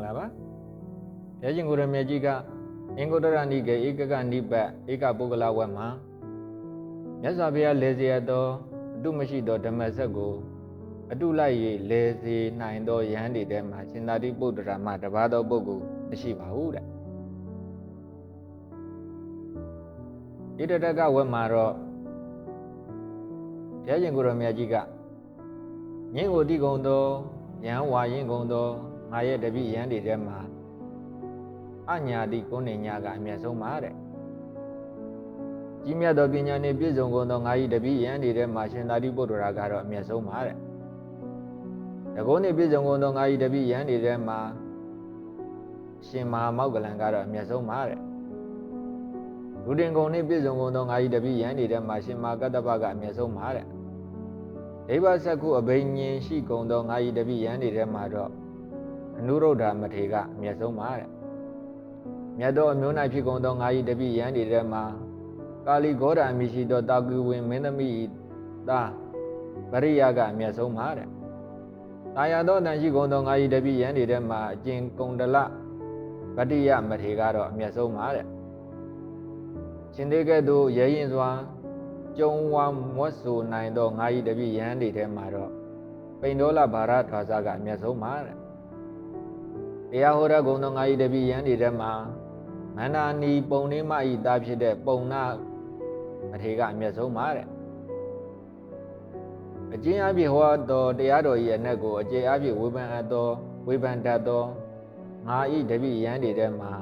္ဂလာပါဘုရားရှင်ကိုရမြတ်ကြီးကအင်္ဂုတ္တရဏိကေဧကကနိပတ်ဧကပုဂ္ဂလဝတ်မှာမြတ်စွာဘုရားလေစေရသောအတုမရှိသောဓမ္မဆက်ကိုအတုလိုက်၍လေစေနိုင်သောယဟန်တွေထဲမှာရှင်သာတိပုတ္တရာမတပါးသောပုဂ္ဂိုလ်မရှိပါဘူးတဲ့ဣတတကဝတ်မှာတော့ဘုရားရှင်ကိုရမြတ်ကြီးကငင်းကိုတိကုံသောယဟန်ဝါရင်ကုံသော ငါရဲ့တပိယဟန်တွေထဲမှာအညာတိကိုနေညာကအမျက်ဆုံးပါတဲ့ကြီးမြတ်သောပညာနှင့်ပြည့်စုံကုန်သောငါ၏တပိယဟန်တွေထဲမှာရှင်သာတိပုတ္တရာကတော့အမျက်ဆုံးပါတဲ့တကုံးနှင့်ပြည့်စုံကုန်သောငါ၏တပိယဟန်တွေထဲမှာရှင်မဟာမောက္ကလံကတော့အမျက်ဆုံးပါတဲ့ဒုတင်ကုံနှင့်ပြည့်စုံကုန်သောငါ၏တပိယဟန်တွေထဲမှာရှင်မာကတ္တပကအမျက်ဆုံးပါတဲ့ဒိဗ္ဗစက္ခုအဘိညာဉ်ရှိကုန်သောငါ၏တပိယဟန်တွေထဲမှာတော့ အနုရုဒ္ဓမထေကအမျက်ဆုံးပါတဲ့မြတ်သောအမျိုး၌ဖြစ်ကုန်သောငါ၏တပိယဟန်တွေထဲမှာကာလီဂောဓာမိရှိသောတာကူဝင်မင်းသမီးသားပရိယကအမျက်ဆုံးပါတဲ့တာယာသောတန်ရှိကုန်သောငါ၏တပိယဟန်တွေထဲမှာအကျင်ကုံတလဗတ္တိယမထေကတော့အမျက်ဆုံးပါတဲ့ရှင်သေးကဲ့သို့ရဲရင်စွာကျုံဝါမွတ်ဆူနိုင်သောငါ၏တပိယဟန်တွေထဲမှာတော့ပိန်ဒေါလဘာရထွာစာကအမျက်ဆုံးပါတဲ့ တရားဟောရဂုံသောငါ၏တပိယဟန်တွေထဲမှာမန္တာနီပုံနေမဤသားဖြစ်တဲ့ပုံနာမထေကအမျက်ဆုံးပါတဲ့အကျဉ်းအပြည့်ဟောတော်တရားတော်၏အနက်ကိုအကျေအပြည့်ဝေဖန်အပ်သောဝေဖန်တတ်သောငါဤတပိယဟန်တွေထဲမှာ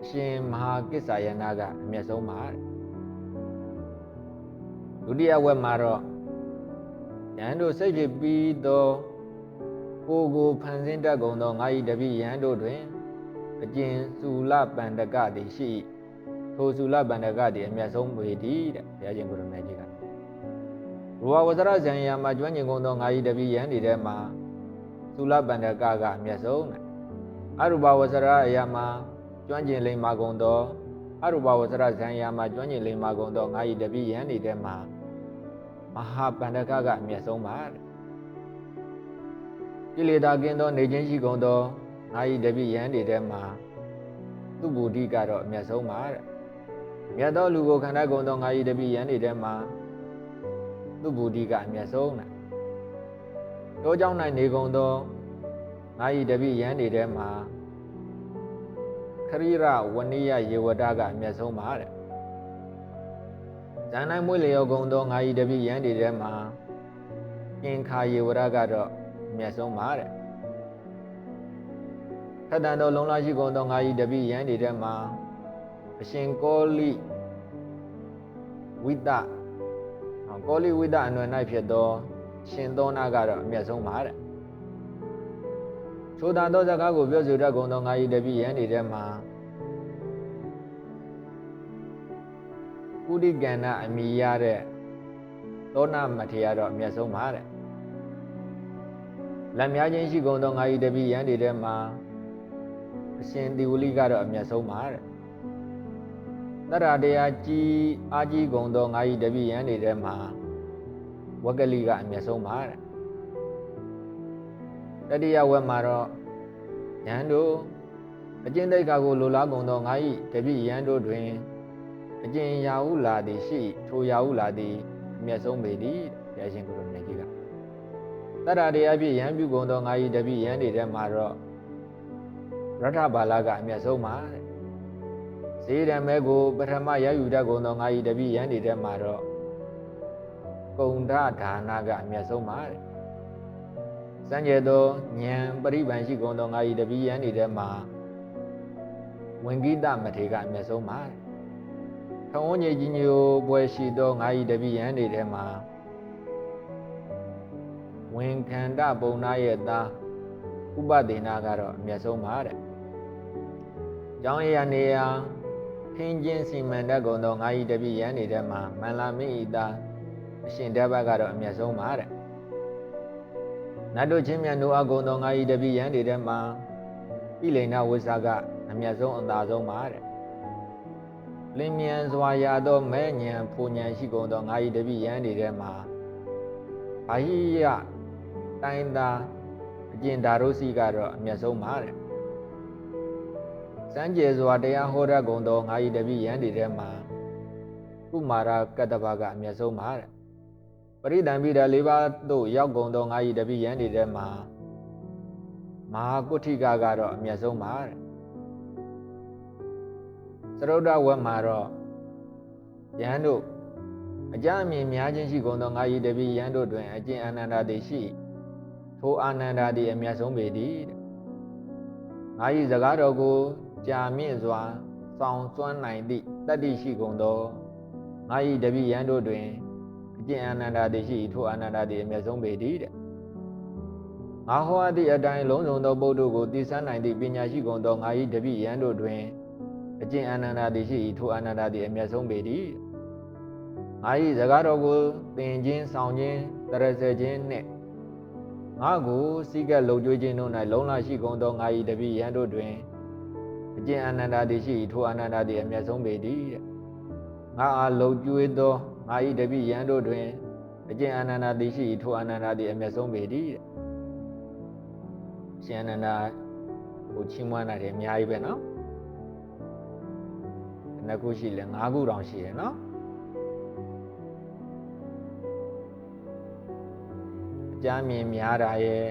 အရှင်မဟာကိစ္ဆာယနာကအမျက်ဆုံးပါတဲ့ဒုတိယဝက်မှာတော့ယဟန်တို့စိတ်ဖြစ်ပြီးသော ကိုယ်ကိုဖန်ဆင်းတတ်ကုန်သောငါ၏တပိယဟန်တို့တွင်အကျဉ်စူလပန္တကတိရှိထိုစူလပန္တကတိအမျက်ဆုံးပေတည်းတဲ့ဘုရားရှင်ကိုရမေကြီးကရူဝဝဇရဇံယာမှာကျွမ်းကျင်ကုန်သောငါ၏တပိယဟန်တွေထဲမှာစူလပန္တကကအမျက်ဆုံးတဲ့အရူပဝဇရအရာမှာကျွမ်းကျင်လိမ္မာကုန်သောအရူပဝဇရဇံယာမှာကျွမ်းကျင်လိမ္မာကုန်သောငါ၏တပိယဟန်တွေထဲမှာမဟာပန္တကကအမျက်ဆုံးပါတဲ့ ကိလေသာကင်းသောနေခြင်းရှိကုန်သောငါ၏တပည့်ယန်းတွေထဲမှာသူ့ဘူတိကတော့အမျက်ဆုံးပါတဲ့မြတ်သောလူကိုခန္ဓာကုန်သောငါ၏တပည့်ယန်းတွေထဲမှာသူ့ဘူတိကအမျက်ဆုံးတဲ့တောကြောင့်၌နေကုန်သောငါ၏တပည့်ယန်းတွေထဲမှာခရိရဝနိယယေဝဒကအမျက်ဆုံးပါတဲ့ဇန်နိုင်မွေလျောကုန်သောငါ၏တပည့်ယန်းတွေထဲမှာကင်ခာယေဝဒကတော့ အမျက်ဆုံးပါတဲ့ထက်တန်သောလုံလရှိကုန်သောငါ၏တပိယံတွေထဲမှာအရှင်ကောလိဝိတကောလိဝိတအနွယ်၌ဖြစ်သောရှင်သောနာကတော့အမျက်ဆုံးပါတဲ့ထိုသာသောစကားကိုပြောဆိုတတ်ကုန်သောငါ၏တပိယံတွေထဲမှာကုရိကန္နအမိရတဲ့သောနာမထေရတော့အမျက်ဆုံးပါတဲ့ လက်များချင်းရှိကုန်သောငါ၏တပိယံတွေထဲမှာအရှင်ဒီဝလိကတော့အမျက်ဆုံးပါတဲ့တရတရားကြီးအာကြီးကုံသောငါဤတပိယံတွေထဲမှာဝကလိကအမျက်ဆုံးပါတဲ့တတိယဝက်မှာတော့ယဟန်တို့အကျင့်တိတ်ခါကိုလိုလားကုန်သောငါဤတပိယံတို့တွင်အကျင့်ရာဟုလာသည်ရှိ ထိုရာဟုလာသည်အမျက်ဆုံးပေသည်တဲ့ဘုရားရှင်ကိုယ်တော်မြတ်ကြီးက တရတရားဖြင့်ယဟန်ပြုကုန်သောငါဤတပိယံတွေထဲမှာတော့ရထဘာလကအမျက်ဆုံးပါတဲ့ဇေရမဲကိုပထမရယူတတ်ကုန်သောငါဤတပိယံတွေထဲမှာတော့ကုံဒဒါနကအမျက်ဆုံးပါတဲ့စံကြဲသောဉာဏ်ပရိပန်ရှိကုန်သောငါဤတပိယံတွေထဲမှာဝင်ကိတမထေကအမျက်ဆုံးပါတဲ့ထုံဝန်းကြီးကြီးညိုပွဲရှိသောငါဤတပိယံတွေထဲမှာ ဝင်ခန္ဓပုံနာရဲ့သားဥပဒေနာကတော့အမျက်ဆုံးပါတဲ့။ကျောင်းရနေရာထင်းချင်းစီမံတတ်ကုန်သောငါဤတပိယံနေတဲ့မှာမန္လာမိဤသားအရှင်တပတ်ကတော့အမျက်ဆုံးပါတဲ့။နတ်တို့ချင်းမြတ်နိုးအကုန်သောငါဤတပိယံနေတဲ့မှာပိလိန်နာဝိဇ္ဇာကအမျက်ဆုံးအသာဆုံးပါတဲ့။လင်းမြန်စွာရသောမဲ့ညံဖူညံရှိကုန်သောငါဤတပိယံနေတဲ့မှာဘာဟိယ တိုင်းသားအကျင့်ဓာရုစီကတော့အမျက်ဆုံးပါတဲ့စမ်းကြယ်စွာတရားဟောတတ်ကုန်သောငါဤတပည့်ယန္တိထဲမှာကုမာရကတ္တဗကအမျက်ဆုံးပါတဲ့ပရိဒံပိဒ၄ပါးသို့ရောက်ကုန်သောငါဤတပည့်ယန္တိထဲမှာမဟာကုဋ္ဌိကကတော့အမျက်ဆုံးပါတဲ့သရုဒ္ဓဝတ်မှာတော့ယဟန်တို့အကြအမြင်များခြင်းရှိကုန်သောငါဤတပည့်ယဟန်တို့တွင်အကျင့်အာနန္ဒာတိရှိ ထိုအာနန္ဒာတိအမျက်ဆုံးပေသည်တဲ့ငါဤစကားတော်ကိုကြာမြင့်စွာစောင့်စွမ်းနိုင်သည့်တတ္တိရှိကုန်သောငါဤတပည့်ယဟန်တို့တွင်အကျင့်အာနန္ဒာတိရှိထိုအာနန္ဒာတိအမျက်ဆုံးပေသည်တဲ့ငါဟောအပ်သည့်အတိုင်းလုံးစုံသောပုဒ်တို့ကိုသိစမ်းနိုင်သည့်ပညာရှိကုန်သောငါဤတပည့်ယဟန်တို့တွင်အကျင့်အာနန္ဒာတိရှိထိုအာနန္ဒာတိအမျက်ဆုံးပေသည်ငါ၏စကားတော်ကိုသင်ခြင်းဆောင်ခြင်းတရစေခြင်းနှင့် ငါကိုစိကက်လုံကျွေးခြင်းတို့၌လုံလရှိကုန်သောငါ၏တပည့်ရန်တို့တွင်အကျင့်အာနန္ဒာတိရှိထိုအာနန္ဒာတိအမျက်ဆုံးပေသည်တဲ့ငါအားလုံကျွေးသောငါ၏တပည့်ရန်တို့တွင်အကျင့်အာနန္ဒာတိရှိထိုအာနန္ဒာတိအမျက်ဆုံးပေသည်တဲ့ရှင်အာနန္ဒာကိုချီးမွမ်းတာတွေအများကြီးပဲနော်နှစ်ခုရှိလဲ၅ခုတောင်ရှိတယ်နော် ကြမ်းမြင်များတာရဲ့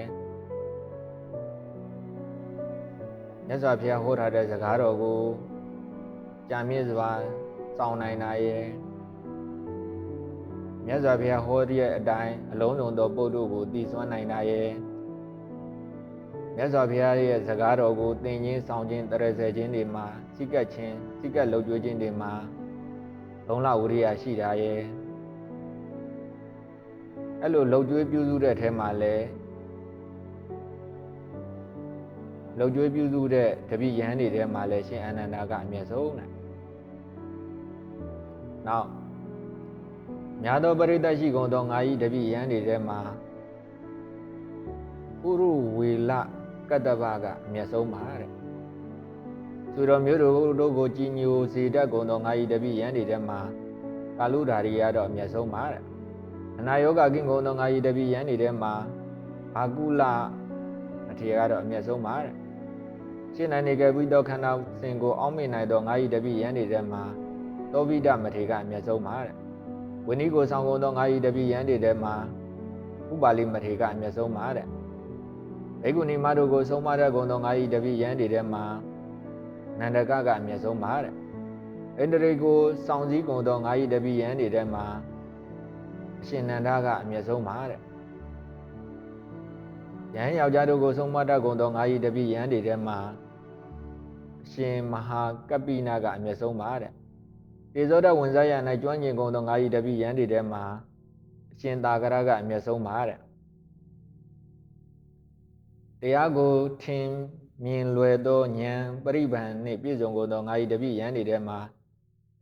မြတ်စွာဘုရားဟောထားတဲ့စကားတော်ကိုကြာမြင့်စွာစောင့်နိုင်တာရဲ့မြတ်စွာဘုရားဟောတဲ့အတိုင်းအလုံးစုံသောပုဒ်တို့ကိုသိစွမ်းနိုင်တာရဲ့မြတ်စွာဘုရားရဲ့စကားတော်ကိုသင်ခြင်းဆောင်ခြင်းတရစေခြင်းတွေမှာစိကတ်ခြင်းစိကတ်လှုပ်ကြွေးခြင်းတွေမှာလုံလဝိရိယရှိတာရဲ့ အဲ့လိုလှုပ်ကြွေးပြုစုတဲ့ထဲမှာလည်းလှုပ်ကြွေးပြုစုတဲ့တပိယဟန်တွေထဲမှာလည်းရှင်အာနန္ဒာကအမျက်ဆုံးတဲ့နောက်များသောပရိသတ်ရှိကုန်သောငါဤတပိယဟန်တွေထဲမှာပုရုဝေလကတ္တဗကအမျက်ဆုံးပါတဲ့သူတော်မျိုးတို့ကိုကြည်ညိုစေတတ်ကုန်သောငါဤတပိယဟန်တွေထဲမှာကာလုဓာရီကတော့အမျက်ဆုံးပါတဲ့ အနာယောဂကင်းကုန်သောငါဤတပိယံနေတဲ့မှာဘာကုလအထေကတော့အမျက်ဆုံးပါတဲ့ရှင်းနိုင်နေကြပြီးတော့ခန္ဓာစဉ်ကိုအောင်းမိနိုင်သောငါဤတပိယံနေတဲ့မှာသောပိဒမထေကအမျက်ဆုံးပါတဲ့ဝိနည်းကိုဆောင်ကုန်သောငါဤတပိယံနေတဲ့မှာဥပါလိမထေကအမျက်ဆုံးပါတဲ့ဘေကုဏီမတို့ကိုဆုံးမတတ်ကုန်သောငါဤတပိယံနေတဲ့မှာနန္ဒကကအမျက်ဆုံးပါတဲ့ဣန္ဒြေကိုစောင့်စည်းကုန်သောငါဤတပိယံနေတဲ့မှာအ ရှင်နန္ဒကအမျက်ဆုံးပါတဲ့ယဟန်ယောက်ျားတို့ကိုဆုံးမတတ်ကုန်သောငါးဤတပိယဟန်တွေထဲမှာအရှင်မဟာကပ္ပိနာကအမျက်ဆုံးပါတဲ့တေဇောတဝင်စားရ၌ကျွမ်းကျင်ကုန်သောငါးဤတပိယဟန်တွေထဲမှာအရှင်သာကရကအမျက်ဆုံးပါတဲ့တရားကိုထင်မြင်လွယ်သောဉာဏ်ပရိပန်နှင့်ပြည့်စုံကုန်သောငါးဤတပိယဟန်တွေထဲမှာ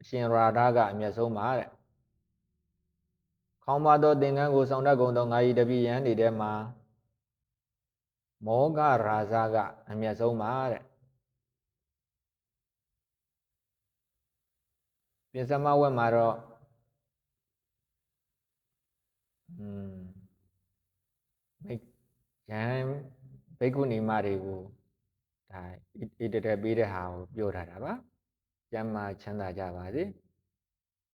အရှင်ရာဓကအမျက်ဆုံးပါတဲ့ ခေါင်းပါသောသင်္ကန်းကိုဆောင်တတ်ကုန်သောငါဤတပိယံတွေထဲမှာမောဂရာဇကအမျက်ဆုံးပါတဲ့ပြစ္ဆမဝက်မှာတော့อืมမိယံဘိက္ခုနီမတွေကိုဒါဣတတဲပေးတဲ့ဟာကိုပြောထားတာပါကျမ်းမာချမ်းသာကြပါစေ